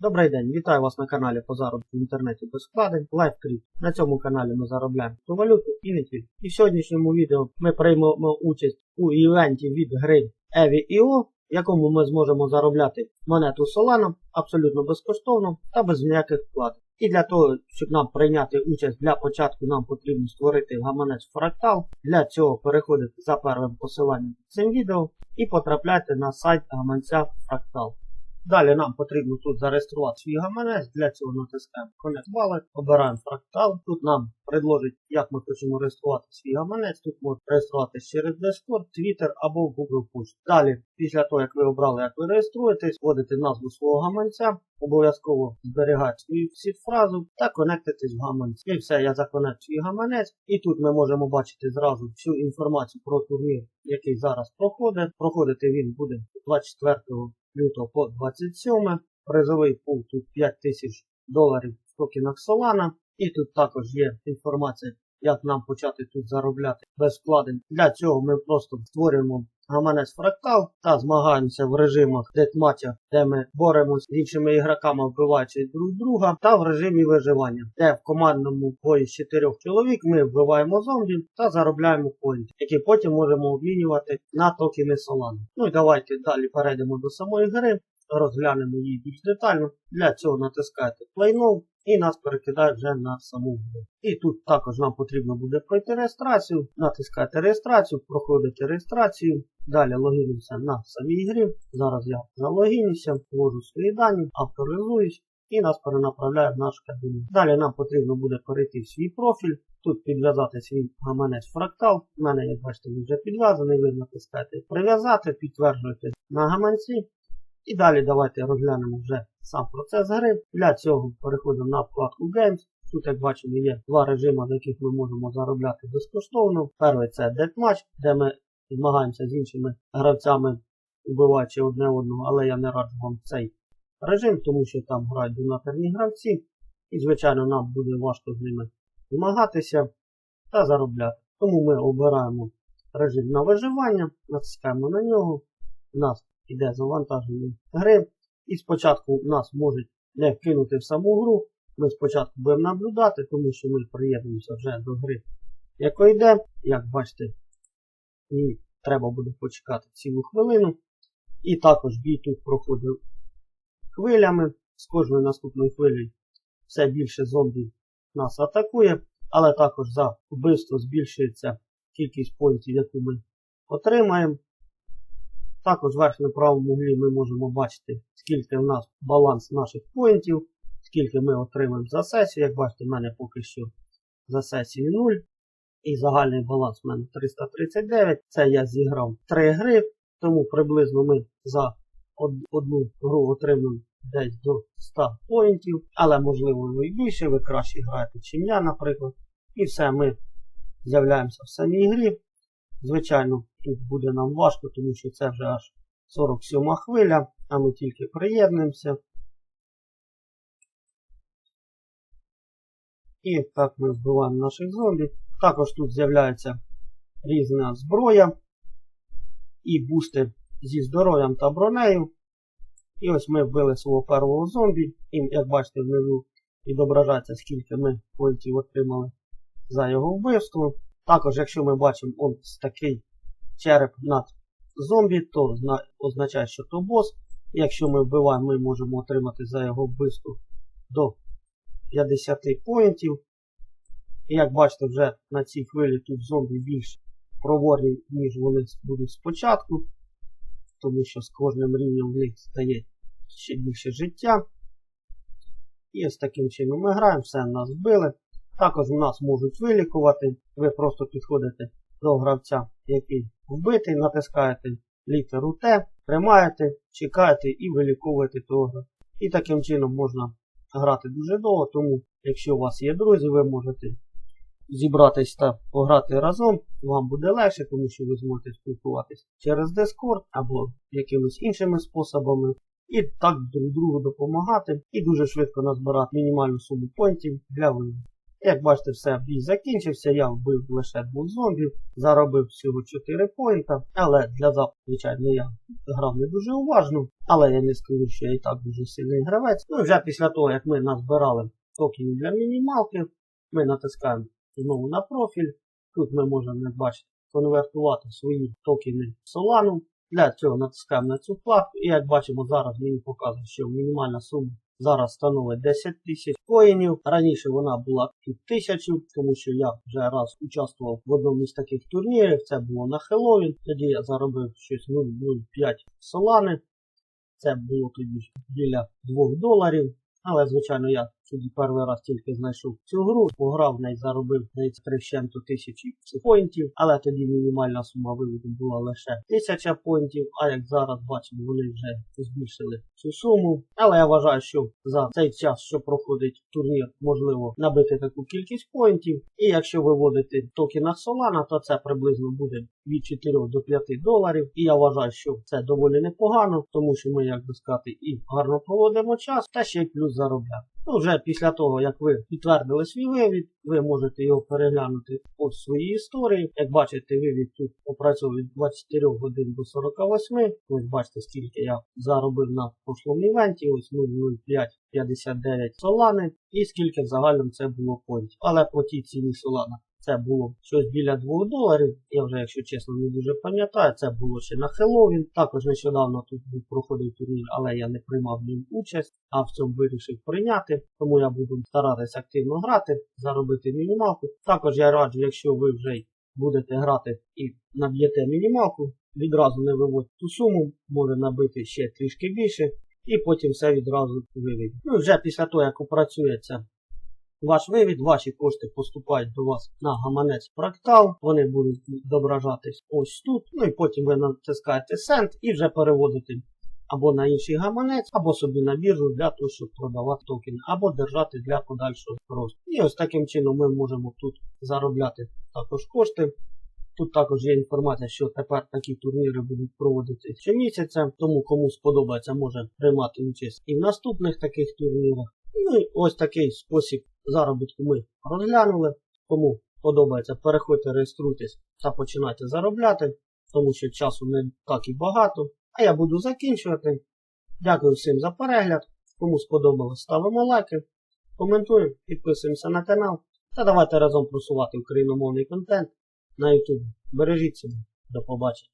Добрий день, вітаю вас на каналі по заробітку в інтернеті без вкладень LiveCrypt. На цьому каналі ми заробляємо ту валюту і не тільки. І в сьогоднішньому відео ми приймемо участь у івенті від гри EVIO, в якому ми зможемо заробляти монету Solana абсолютно безкоштовно та без ніяких вклад. І для того, щоб нам прийняти участь для початку, нам потрібно створити гаманець Fractal. Для цього переходите за первим посиланням під цим відео і потрапляйте на сайт гаманця Fractal. Далі нам потрібно тут зареєструвати свій гаманець. Для цього натискаємо Connect Wallet, обираємо фрактал. Тут нам предложить, як ми хочемо реєструвати свій гаманець. Тут можна реєструватися через Discord, Twitter або Google Post. Далі, після того, як ви обрали, як ви реєструєтесь, вводите назву свого гаманця, обов'язково зберігаєте свою всі фразу та конектитесь в гаманець. І все, я законектую свій гаманець. І тут ми можемо бачити зразу всю інформацію про турнір, який зараз проходить. Проходити він буде 24 лютого по 27. Призовий пул тут 5 тисяч доларів в токенах Solana. І тут також є інформація, як нам почати тут заробляти без вкладень. Для цього ми просто створюємо гаманець фрактал та змагаємося в режимах детматча, де ми боремося з іншими ігроками, вбиваючи друг друга, та в режимі виживання, де в командному бої з чотирьох чоловік ми вбиваємо зомбі та заробляємо поінт, які потім можемо обмінювати на токени Solana. Ну і давайте далі перейдемо до самої гри. Розглянемо її більш детально. Для цього натискаєте Play Now і нас перекидає вже на саму гру. І тут також нам потрібно буде пройти реєстрацію. Натискаєте реєстрацію, проходите реєстрацію. Далі логінуся на самій грі. Зараз я залогінюся, ввожу свої дані, авторизуюсь і нас перенаправляє в наш кабінет. Далі нам потрібно буде перейти в свій профіль. Тут підв'язати свій гаманець фрактал. У мене, як бачите, він вже підв'язаний. Ви натискаєте прив'язати, підтверджуєте на гаманці. І далі давайте розглянемо вже сам процес гри. Для цього переходимо на вкладку Games. Тут, як бачимо, є два режими, в яких ми можемо заробляти безкоштовно. Перший це Deathmatch, де ми змагаємося з іншими гравцями, вбиваючи одне одного, але я не раджу вам цей режим, тому що там грають донаторні гравці. І, звичайно, нам буде важко з ними змагатися та заробляти. Тому ми обираємо режим на виживання, натискаємо на нього. У нас іде завантаження гри. І спочатку нас можуть не вкинути в саму гру. Ми спочатку будемо наблюдати, тому що ми приєднуємося вже до гри, яка йде. Як бачите, і треба буде почекати цілу хвилину. І також бій тут проходить хвилями. З кожною наступною хвилею все більше зомбі нас атакує, але також за вбивство збільшується кількість поінтів, яку ми отримаємо. Також в верхньому правому углі ми можемо бачити, скільки в нас баланс наших поінтів, скільки ми отримаємо за сесію. Як бачите, в мене поки що за сесію 0. І загальний баланс в мене 339. Це я зіграв 3 гри, тому приблизно ми за одну гру отримуємо десь до 100 поінтів. Але можливо ви більше, ви краще граєте, чим я, наприклад. І все, ми з'являємося в самій грі. Звичайно, тут буде нам важко, тому що це вже аж 47 хвиля, а ми тільки приєднуємося. І так ми вбиваємо наших зомбі. Також тут з'являється різна зброя і бусти зі здоров'ям та бронею. І ось ми вбили свого першого зомбі. І, як бачите, внизу відображається, скільки ми поінтів отримали за його вбивство. Також, якщо ми бачимо ось такий череп над зомбі, то означає, що то бос. Якщо ми вбиваємо, ми можемо отримати за його вбивство до 50 поінтів. І як бачите, вже на цій хвилі тут зомбі більш проворні, ніж вони будуть спочатку. Тому що з кожним рівнем в них стає ще більше життя. І ось таким чином ми граємо, все нас вбили. Також у нас можуть вилікувати. Ви просто підходите до гравця, який вбитий, натискаєте літеру Т, тримаєте, чекаєте і виліковуєте того. І таким чином можна грати дуже довго, тому якщо у вас є друзі, ви можете зібратись та пограти разом, вам буде легше, тому що ви зможете спілкуватись через Discord або якимись іншими способами. І так друг другу допомагати, і дуже швидко назбирати мінімальну суму поінтів для виводу. Як бачите, все, бій закінчився, я вбив лише двох зомбів, заробив всього 4 поінта, але для запиту, звичайно, я грав не дуже уважно, але я не скажу, що я і так дуже сильний гравець. Ну вже після того, як ми назбирали токени для мінімалки, ми натискаємо знову на профіль. Тут ми можемо, як бачите, конвертувати свої токени в Solana. Для цього натискаємо на цю вкладку і як бачимо зараз мені показує, що мінімальна сума зараз становить 10 тисяч коїнів. Раніше вона була під тисячу, тому що я вже раз участвував в одному із таких турнірів. Це було на Хеллоуін. Тоді я заробив щось 0,05 солани. Це було тоді біля 2 доларів. Але, звичайно, я тоді перший раз тільки знайшов цю гру, пограв в неї, заробив на 3 тисячі поінтів, але тоді мінімальна сума виводу була лише 1000 поінтів, а як зараз бачимо, вони вже збільшили цю суму. Але я вважаю, що за цей час, що проходить турнір, можливо набити таку кількість поінтів. І якщо виводити в токенах Solana, то це приблизно буде від 4 до 5 доларів. І я вважаю, що це доволі непогано, тому що ми, як би сказати, і гарно проводимо час, та ще й плюс заробляємо. Ну, вже після того, як ви підтвердили свій вивід, ви можете його переглянути по своїй історії. Як бачите, вивід тут опрацьовує від 24 годин до 48. Ось бачите, скільки я заробив на прошлому івенті. Ось 0,0559 солани. І скільки в загальному це було поінтів. Але по тій ціні солана це було щось біля 2 доларів. Я вже, якщо чесно, не дуже пам'ятаю. Це було ще на Хеллоуін. Також нещодавно тут проходив турнір, але я не приймав в участь, а в цьому вирішив прийняти. Тому я буду старатися активно грати, заробити мінімалку. Також я раджу, якщо ви вже будете грати і наб'єте мінімалку, відразу не виводьте ту суму, може набити ще трішки більше, і потім все відразу виведете. Ну вже після того, як опрацюється ваш вивід, ваші кошти поступають до вас на гаманець фрактал, вони будуть відображатись ось тут. Ну і потім ви натискаєте Send і вже переводите або на інший гаманець, або собі на біржу для того, щоб продавати токени, або держати для подальшого росту. І ось таким чином ми можемо тут заробляти також кошти. Тут також є інформація, що тепер такі турніри будуть проводитися щомісяця, тому кому сподобається, може приймати участь і в наступних таких турнірах. Ну і ось такий спосіб заробітку ми розглянули. Кому подобається, переходьте, реєструйтесь та починайте заробляти, тому що часу не так і багато. А я буду закінчувати. Дякую всім за перегляд. Кому сподобалось, ставимо лайки, коментуємо, підписуємося на канал та давайте разом просувати україномовний контент на YouTube. Бережіть себе. До побачення.